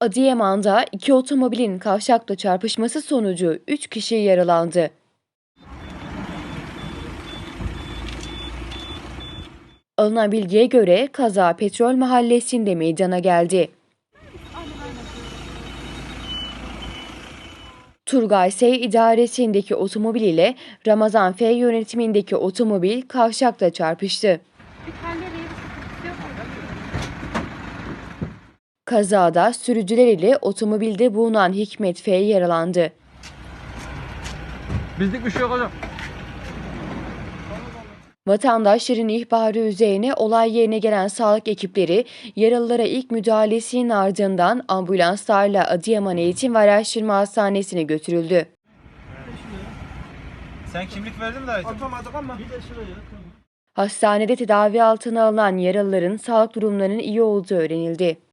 Adıyaman'da iki otomobilin kavşakla çarpışması sonucu 3 kişi yaralandı. Alınan bilgiye göre kaza Petrol Mahallesi'nde meydana geldi. Turgay S. idaresindeki otomobil ile Ramazan F. yönetimindeki otomobil kavşakta çarpıştı. Kazada sürücüler ile otomobilde bulunan Hikmet F. yaralandı. Bizlik bir şey yok hocam. Vatandaşların ihbarı üzerine olay yerine gelen sağlık ekipleri yaralılara ilk müdahalesinin ardından ambulanslarla Adıyaman Eğitim ve Araştırma Hastanesi'ne götürüldü. Sen kimlik verdin de Atamadık ama. Bir de şuraya. Hastanede tedavi altına alınan yaralıların sağlık durumlarının iyi olduğu öğrenildi.